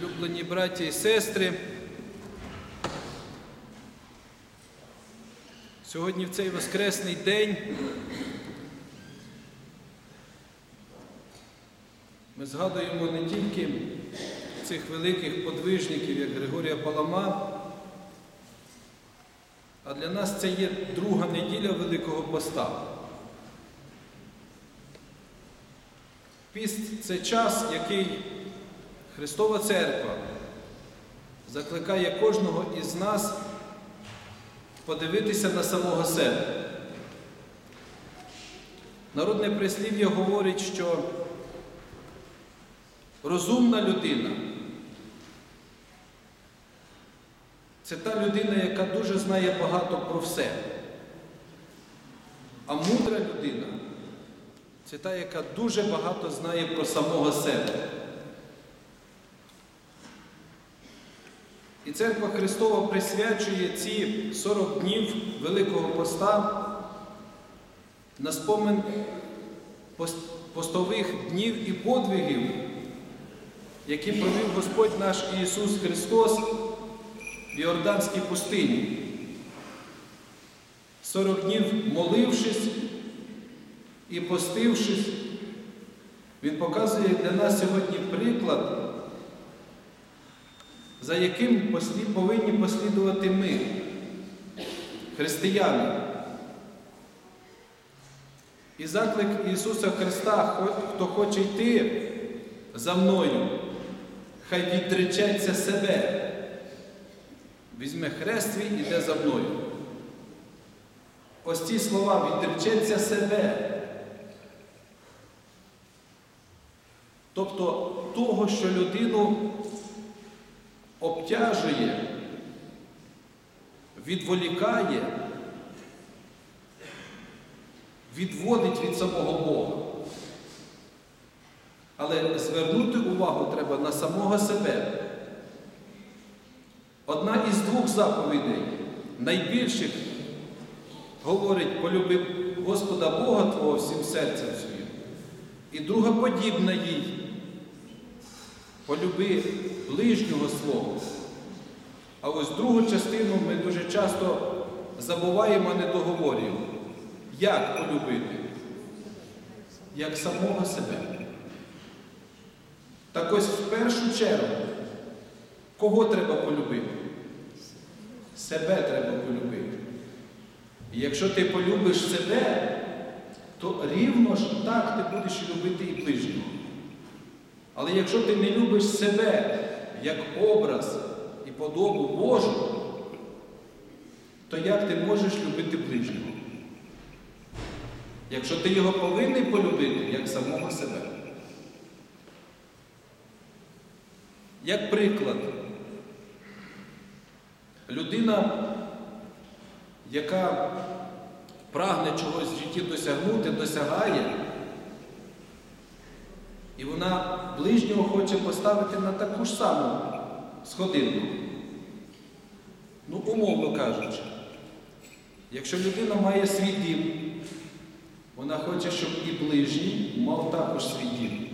Улюблені браті і сестри. Сьогодні в цей Воскресний день ми згадуємо не тільки цих великих подвижників, як Григорія Палама, а для нас це є друга неділя Великого Поста. Піст це час, який Христова Церква закликає кожного із нас подивитися на самого себе. Народне прислів'я говорить, що розумна людина це та людина, яка дуже знає багато про все. А мудра людина це та, яка дуже багато знає про самого себе. І церква Христова присвячує ці 40 днів Великого Поста на спомин постових днів і подвигів, які провів Господь наш Ісус Христос в Йорданській пустині. 40 днів молившись і постившись, Він показує для нас сьогодні приклад за яким повинні послідувати ми, християни. І заклик Ісуса Христа, хто хоче йти за мною, хай відречеться себе, візьме хрест свій і йде за мною. Ось ці слова відречеться себе. Тобто того, що людину обтяжує, відволікає, відводить від самого Бога. Але звернути увагу треба на самого себе. Одна із двох заповідей, найбільших, говорить, полюби Господа Бога Твого всім серцем своїм. І друга подібна їй. Полюби ближнього свого. А ось другу частину ми дуже часто забуваємо, не договорюємо. Як полюбити? Як самого себе. Так ось в першу чергу, кого треба полюбити? Себе треба полюбити. І якщо ти полюбиш себе, то рівно ж так ти будеш любити і ближнього. Але якщо ти не любиш себе як образ і подобу Божу, то як ти можеш любити ближнього? Якщо ти його повинен полюбити як самого себе. Як приклад, людина, яка прагне чогось в житті досягнути, досягає, і вона ближнього хоче поставити на таку ж саму сходинку. Ну, умовно кажучи, якщо людина має свій дім, вона хоче, щоб і ближній мав також свій дім.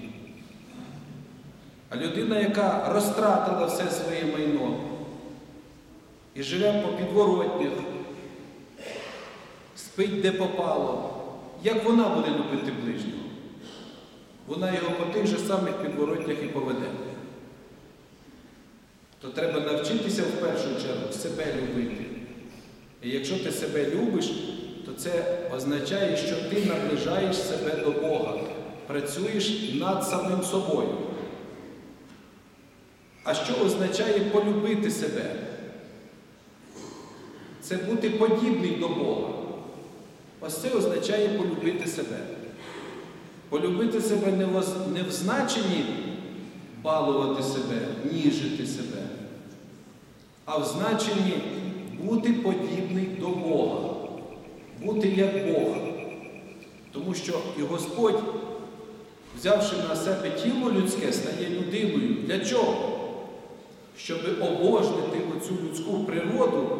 А людина, яка розтратила все своє майно і живе по підворотнях, спить де попало, як вона буде любити ближнього? Вона його по тих же самих підворотнях і поведе. То треба навчитися в першу чергу себе любити. І якщо ти себе любиш, то це означає, що ти наближаєш себе до Бога, працюєш над самим собою. А що означає полюбити себе? Це бути подібний до Бога. Ось це означає полюбити себе. Полюбити себе не в значенні балувати себе, ніжити себе, а в значенні бути подібний до Бога, бути як Бог. Тому що і Господь, взявши на себе тіло людське, стає людиною. Для чого? Щоб обожнити оцю людську природу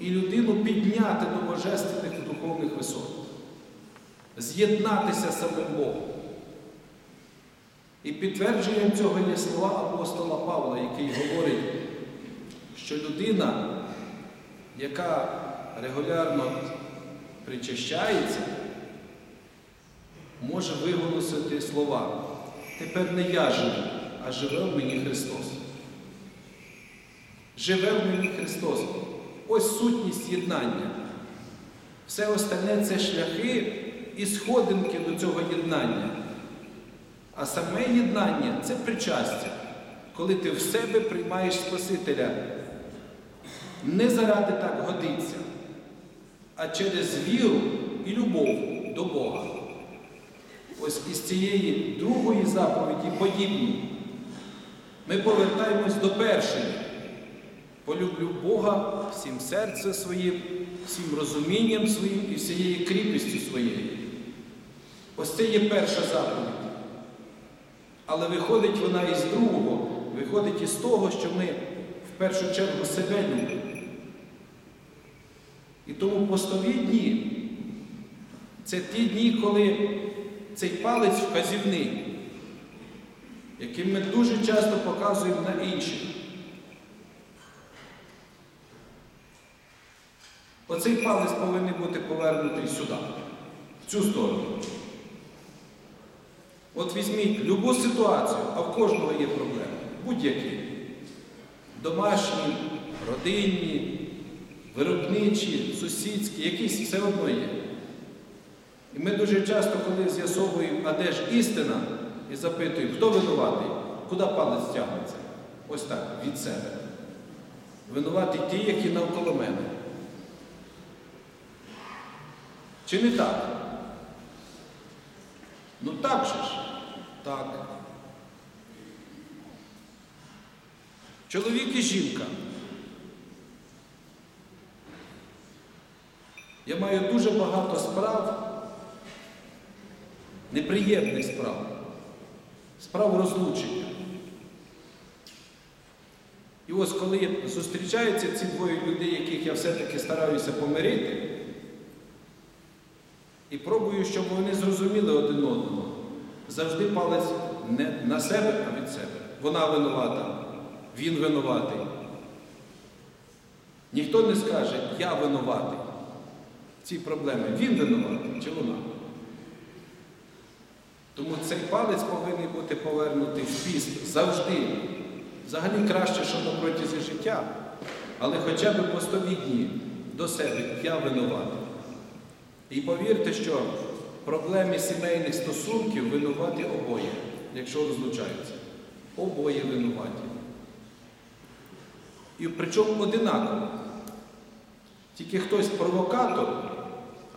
і людину підняти до божественних духовних висот з'єднатися самим Богом. І підтвердженням цього є слова апостола Павла, який говорить, що людина, яка регулярно причащається, може виголосити слова. Тепер не я живу, а живе в мені Христос. Живе в мені Христос. Ось сутність єднання. Все остальне це шляхи і сходинки до цього єднання. А саме єднання це причастя, коли ти в себе приймаєш Спасителя. Не заради так годиться, а через віру і любов до Бога. Ось із цієї другої заповіді подібні. Ми повертаємось до першої. Полюблю Бога всім серцем своїм, всім розумінням своїм і всією кріпістю своєю. Ось це є перша заповідь. Але виходить вона із другого, виходить із того, що ми в першу чергу себе любимо. І тому постові дні це ті дні, коли цей палець вказівний, яким ми дуже часто показуємо на інших. Оцей палець повинен бути повернутий сюди, в цю сторону. От візьміть любу ситуацію, а в кожного є проблеми. Будь-які. Домашні, родинні, виробничі, сусідські, якісь все одно є. І ми дуже часто, коли з'ясовуємо, а де ж істина, і запитуємо, хто винуватий, куди палець тягнеться? Ось так, від себе. Винуваті ті, які навколо мене. Чи не так? Ну так же ж. Так. Чоловік і жінка. Я маю дуже багато справ, неприємних справ, справ розлучення. І ось коли зустрічаються ці двоє людей, яких я все-таки стараюся помирити, і пробую, щоб вони зрозуміли один одного. Завжди палець не на себе, а від себе. Вона винувата, він винуватий. Ніхто не скаже, я винуватий. Ці проблеми він винуватий чи вона. Тому цей палець повинен бути повернутий в піст завжди. Взагалі краще, що на протязі життя, але хоча б по стові дні до себе я винуватий. І повірте, що проблемі сімейних стосунків винуваті обоє, якщо розлучаються. Обоє винуваті. І причому одинаково. Тільки хтось провокатор,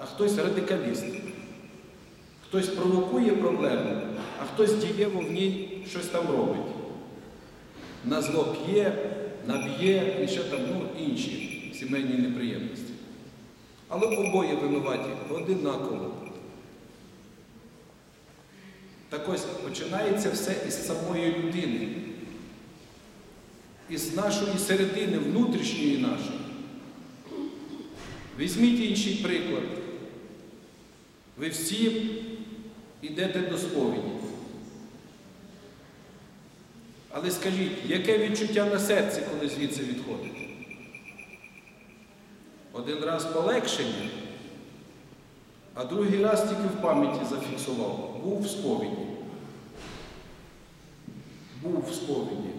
а хтось радикаліст. Хтось провокує проблему, а хтось дієво в ній щось там робить. На зло п'є, наб'є і ще там ну, інші сімейні неприємності. Але обоє винуваті одинаково. Так ось починається все із самої людини, із нашої середини, внутрішньої нашої. Візьміть інший приклад. Ви всі йдете до сповіді. Але скажіть, яке відчуття на серці, коли звідси відходите? Один раз полегшення, а другий раз тільки в пам'яті зафіксував. Був в сповіді. Був в сповіді.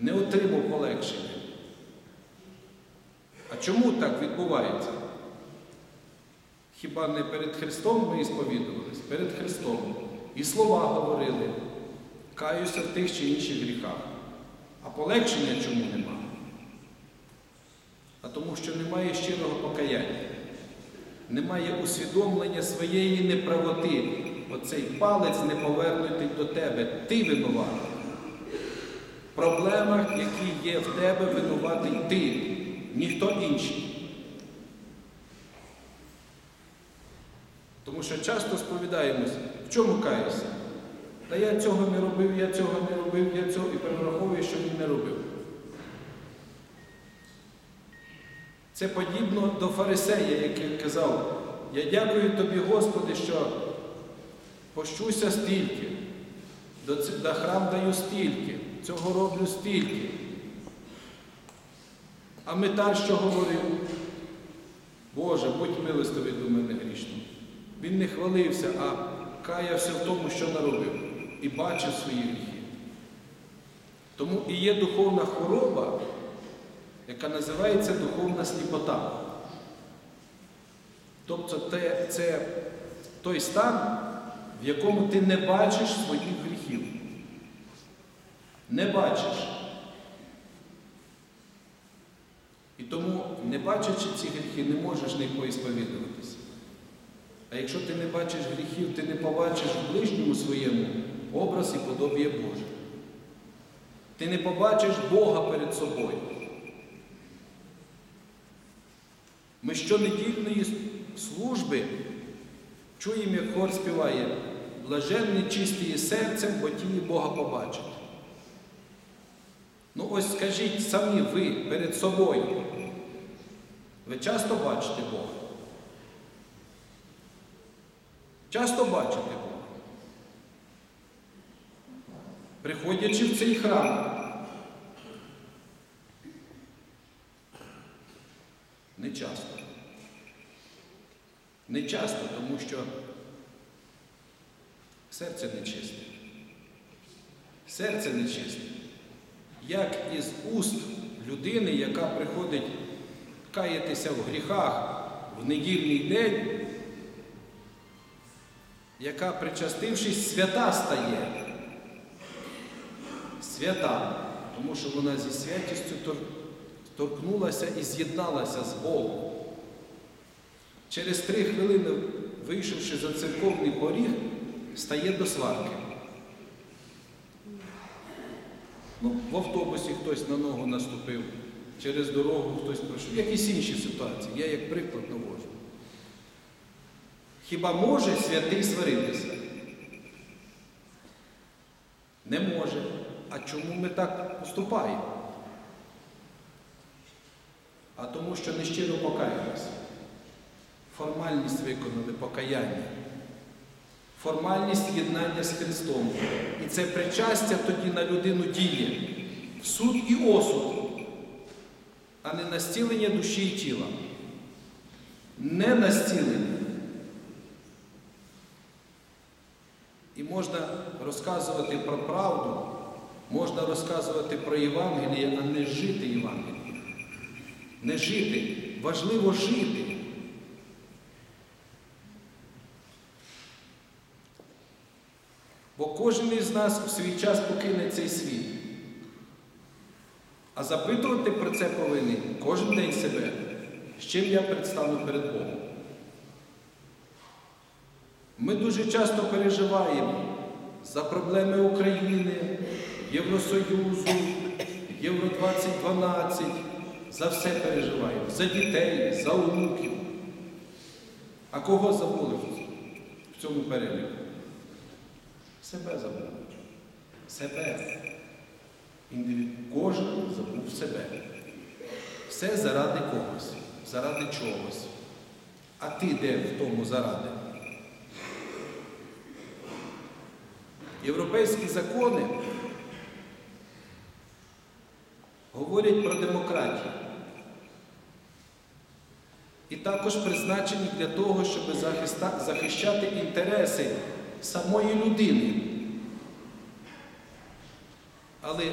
Не отримав полегшення. А чому так відбувається? Хіба не перед Христом ми сповідувались? Перед Христом. І слова говорили, каюся в тих чи інших гріхах. А полегшення чому нема? А тому, що немає щирого покаяння, немає усвідомлення своєї неправоти. Оцей палець не повернутий до тебе. Ти винуватий. В проблемах, які є в тебе, винуватий ти, ніхто інший. Тому що часто сповідаємось, в чому каюся? Та я цього не робив, я цього не робив, я цього і перераховую, що він не робив. Це подібно до фарисея, який казав, я дякую тобі, Господи, що пощуся стільки, до, храм даю стільки, цього роблю стільки. А метар що говорив? Боже, будь милостивий до мене грішного. Він не хвалився, а каявся в тому, що наробив, і бачив свої гріхи. Тому і є духовна хвороба, яка називається духовна сліпота. Тобто те- це той стан, в якому ти не бачиш своїх гріхів. Не бачиш. І тому, не бачачи ці гріхи, не можеш них поісповідуватися. А якщо ти не бачиш гріхів, ти не побачиш в ближньому своєму образ і подобія Боже. Ти не побачиш Бога перед собою. Ми щонедільної служби чуємо, як хор співає блаженний чистіє серцем, бо тіні Бога побачить. Ну ось скажіть самі ви перед собою. Ви часто бачите Бога? Часто бачите Бога? Приходячи в цей храм. Не часто. Не часто, тому що серце нечисте. Серце нечисте. Як із уст людини, яка приходить каятися в гріхах в недільний день, яка, причастившись, свята стає. Свята, тому що вона зі святістю торкнулася і з'єдналася з Богом. Через три хвилини, вийшовши за церковний поріг, стає до сварки. Ну, в автобусі хтось на ногу наступив, через дорогу хтось пройшов. Якісь інші ситуації. Я як приклад наводжу. Хіба може святий сваритися? Не може. А чому ми так поступаємо? А тому, що нещиро покаялися. Формальність виконали покаяння. Формальність єднання з Христом. І це причастя тоді на людину діє. Суд і осуд, а не на зцілення душі і тіла. Не на зцілення. І можна розказувати про правду, можна розказувати про Євангеліє, а не жити Євангеліє. Не жити. Важливо жити. Бо кожен із нас у свій час покине цей світ. А запитувати про це повинен кожен день себе, з чим я предстану перед Богом. Ми дуже часто переживаємо за проблеми України, Євросоюзу, Євро 2012, за все переживаємо, за дітей, за онуків. А кого забули в цьому переліку? Себе забув. Себе. Індивід... Кожен забув себе. Все заради когось, заради чогось. А ти де в тому заради? Європейські закони говорять про демократію. І також призначені для того, щоб захищати інтереси самої людини. Але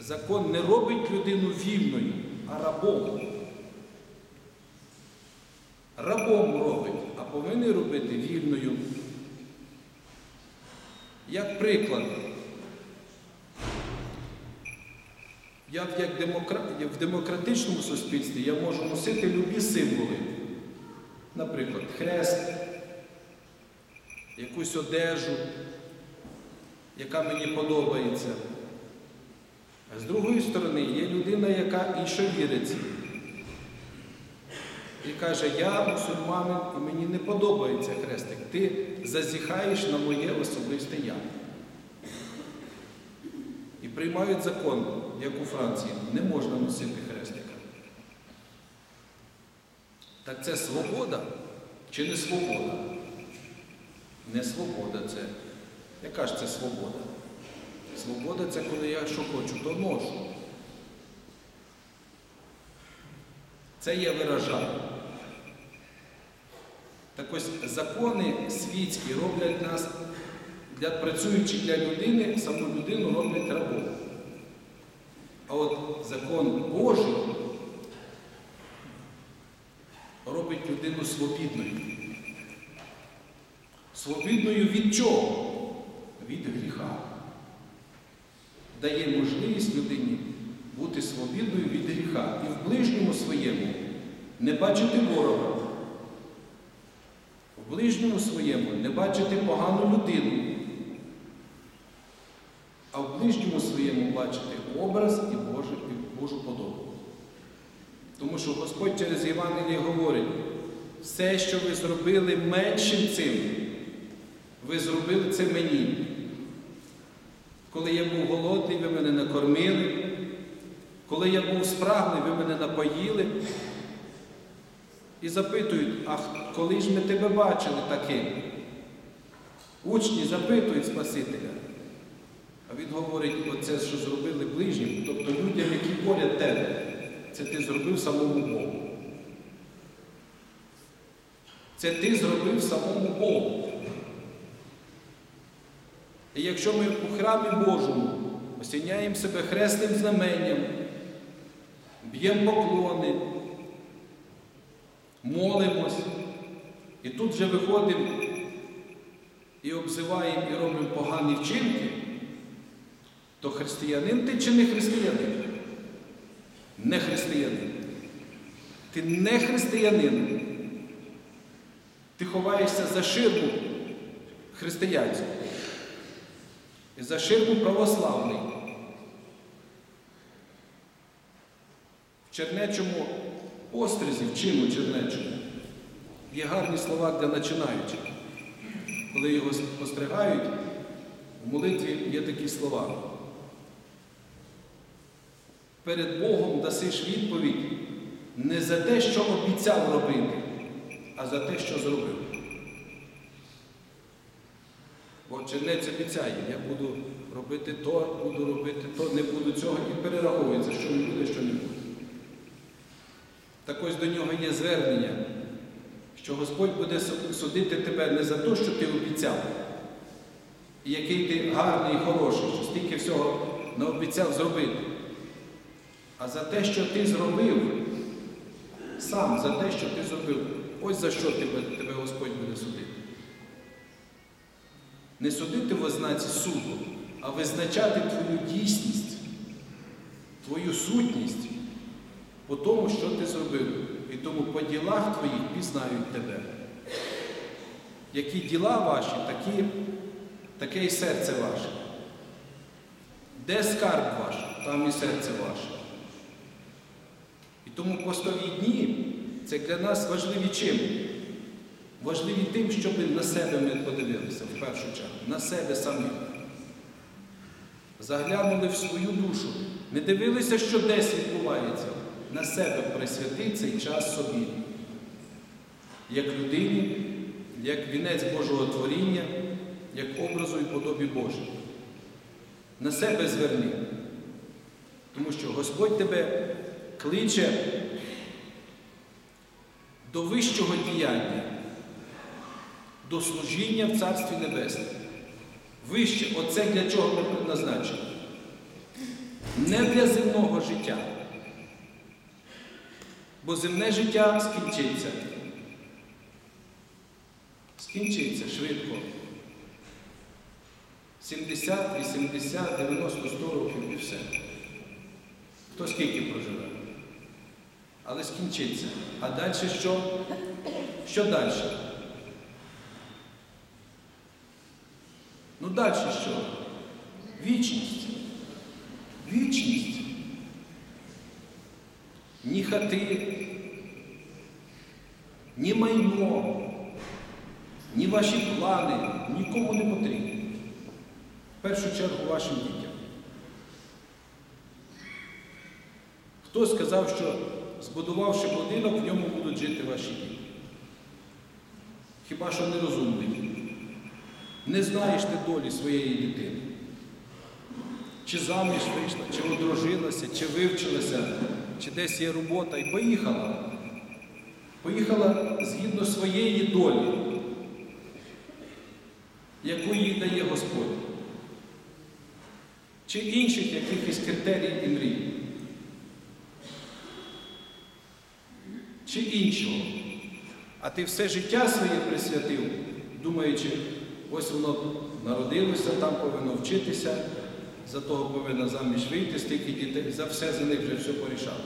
закон не робить людину вільною, а рабом. Рабом робить, а повинен робити вільною. Як приклад, я як демокра... в демократичному суспільстві я можу носити любі символи. Наприклад, хрест, якусь одежу, яка мені подобається. А з другої сторони є людина, яка іншовірець. І каже, я мусульманин і мені не подобається хрестик. Ти зазіхаєш на моє особисте я. І приймають закон, як у Франції, не можна носити хрестика. Так це свобода чи не свобода? Не свобода це. Яка ж це свобода? Свобода це коли я що хочу, то ношу. Це я виражаю. Так ось закони світські роблять нас, для, працюючи для людини, саму людину роблять рабом. А от закон Божий робить людину свобідною. Свобідною від чого? Від гріха. Дає можливість людині бути свобідною від гріха і в ближньому своєму не бачити ворога. В ближньому своєму не бачити погану людину, а в ближньому своєму бачити образ і Божу, і Божу подобу. Тому що Господь через Євангеліє говорить, все, що ви зробили меншим цим, ви зробили це мені. Коли я був голодний, ви мене накормили. Коли я був спрагний, ви мене напоїли. І запитують, а коли ж ми тебе бачили таким? Учні запитують Спасителя. А він говорить, оце, що зробили ближнім, тобто людям, які поряд тебе, це ти зробив самому Богу. Це ти зробив самому Богу. І якщо ми у храмі Божому осіняємо себе хресним знаменням, б'ємо поклони, молимось, і тут вже виходимо і обзиваємо і робимо погані вчинки, то християнин ти чи не християнин? Не християнин. Ти не християнин. Ти ховаєшся за ширму християнську. І за ширму православний. В Чернечому пострізі, в чину Чернечому, є гарні слова для починаючих. Коли його постригають, в молитві є такі слова. Перед Богом дасиш відповідь не за те, що обіцяв робити, а за те, що зробив. Бо чернець обіцяє, я буду робити то, буду робити то, не буду цього і перераховується, що не буде, що не буде. Так ось до нього є звернення, що Господь буде судити тебе не за те, що ти обіцяв, і який ти гарний і хороший, що стільки всього наобіцяв зробити, а за те, що ти зробив, сам за те, що ти зробив, ось за що тебе, тебе Господь буде судити. Не судити в ознаці суду, а визначати твою дійсність, твою сутність по тому, що ти зробив. І тому по ділах твоїх пізнають тебе. Які діла ваші, такі, таке і серце ваше. Де скарб ваш, там і серце ваше. І тому постові дні це для нас важливі чим? Важливі тим, щоб на себе ми подивилися в першу чергу, на себе самі. Заглянули в свою душу, не дивилися, що десь відбувається. На себе присвяти цей час собі, як людині, як вінець Божого творіння, як образу і подобі Божій. На себе зверни. Тому що Господь тебе кличе до вищого діяння до служіння в Царстві Небесному. Вище, оце для чого ми предназначені. Не для земного життя. Бо земне життя скінчиться. Скінчиться швидко. 70, 80, 90, 100 років і все. Хто скільки проживе? Але скінчиться. А далі що? Що далі? Ну далі що? Вічність. Вічність. Ні хати, ні майно, ні ваші плани нікому не потрібні. В першу чергу вашим дітям. Хто сказав, що збудувавши будинок, в ньому будуть жити ваші діти? Хіба що нерозумний? Не знаєш ти долі своєї дитини. Чи заміж вийшла, чи одружилася, чи вивчилася, чи десь є робота і поїхала. Поїхала згідно своєї долі, яку їй дає Господь. Чи інших якихось критерій і мрій. Чи іншого. А ти все життя своє присвятив, думаючи, ось воно народилося, там повинно вчитися, за того повинна заміж вийти, стільки дітей, за все за них вже все порішали.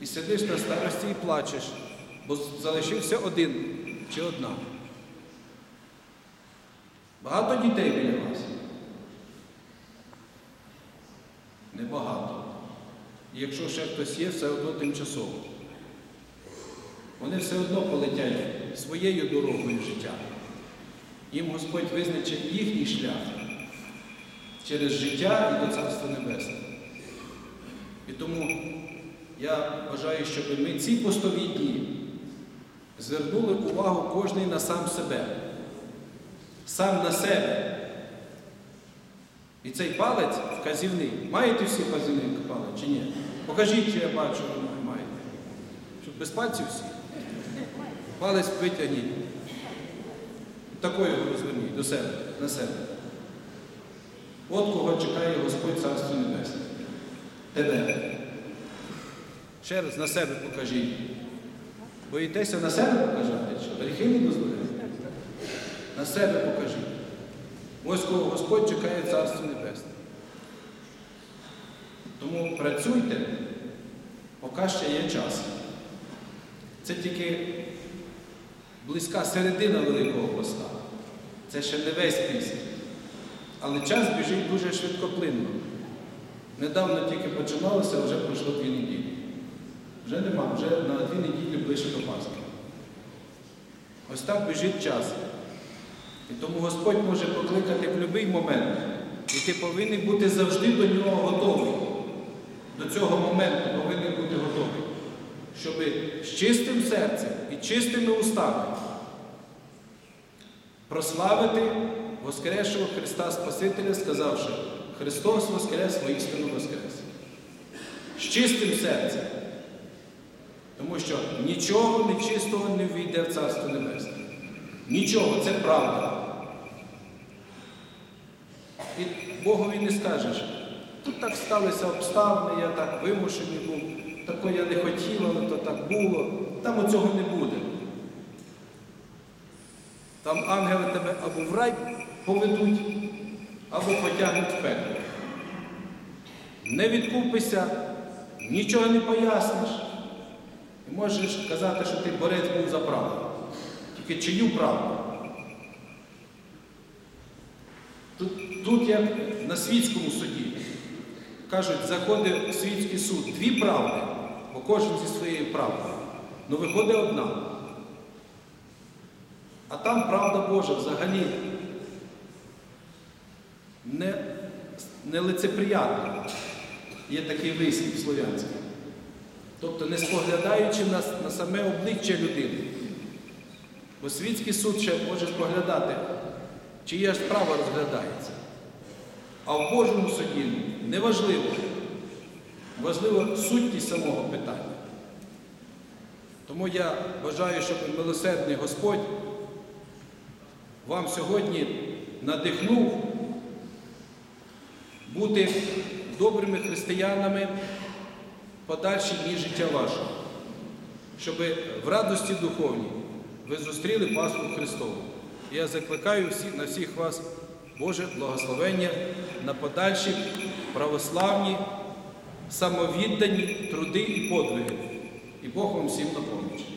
І сидиш на старості і плачеш, бо залишився один чи одна. Багато дітей біля вас? Небагато. І якщо ще хтось є, все одно тимчасово. Вони все одно полетять своєю дорогою життя. Їм Господь визначить їхній шлях через життя і до Царства Небесного. І тому я бажаю, щоб ми ці постові дні звернули увагу кожний на сам себе, сам на себе. І цей палець вказівний. Маєте всі вказівний палець чи ні? Покажіть, чи я бачу, що ви маєте. Щоб без пальців всі. Палець витягніть. Такою розверніть до себе, на себе. От кого чекає Господь Царство Небесне. Тебе. Ще раз на себе покажіть. Боїтеся на себе показати? Що? Гріхи не дозволяють? На себе покажіть. Ось кого Господь чекає Царство Небесне. Тому працюйте, поки ще є час. Це тільки близька середина Великого Поста. Це ще не весь піст. Але час біжить дуже швидкоплинно. Недавно тільки починалося, вже пройшло дві неділі. Вже нема, вже на дві неділі ближче до Пасхи. Ось так біжить час. І тому Господь може покликати в будь-який момент. І ти повинен бути завжди до нього готовий. До цього моменту повинен бути готовий. Щоб з чистим серцем і чистими устами прославити Воскресшого Христа Спасителя, сказавши, Христос Воскрес, воістину Воскрес. З чистим серцем. Тому що нічого нечистого не війде в Царство Небесне. Нічого, це правда. І Богові не скажеш, тут так сталися обставини, я так вимушений був, такого я не хотіла, але то так було. Там оцього не буде. Там ангели тебе або в рай поведуть, або потягнуть в пекло. Не відкупися, нічого не поясниш. І можеш казати, що ти борець був за правду. Тільки чию правду? Тут, тут як на світському суді. Кажуть, заходить в світський суд дві правди, бо кожен зі своєю правдою. Ну виходить одна. А там правда Божа взагалі не, не лицеприятна. Є такий вислів слов'янський. Тобто не споглядаючи на, на саме обличчя людини. Бо світський суд ще може споглядати, чия справа розглядається. А в Божому суді неважливо. Важливо сутність самого питання. Тому я бажаю, щоб милосердний Господь вам сьогодні надихнув бути добрими християнами подальші дні життя вашого, щоб в радості духовній ви зустріли Пасху Христову. Я закликаю всі, на всіх вас Боже благословення на подальші православні, самовіддані труди і подвиги. І Бог вам всім допоможе.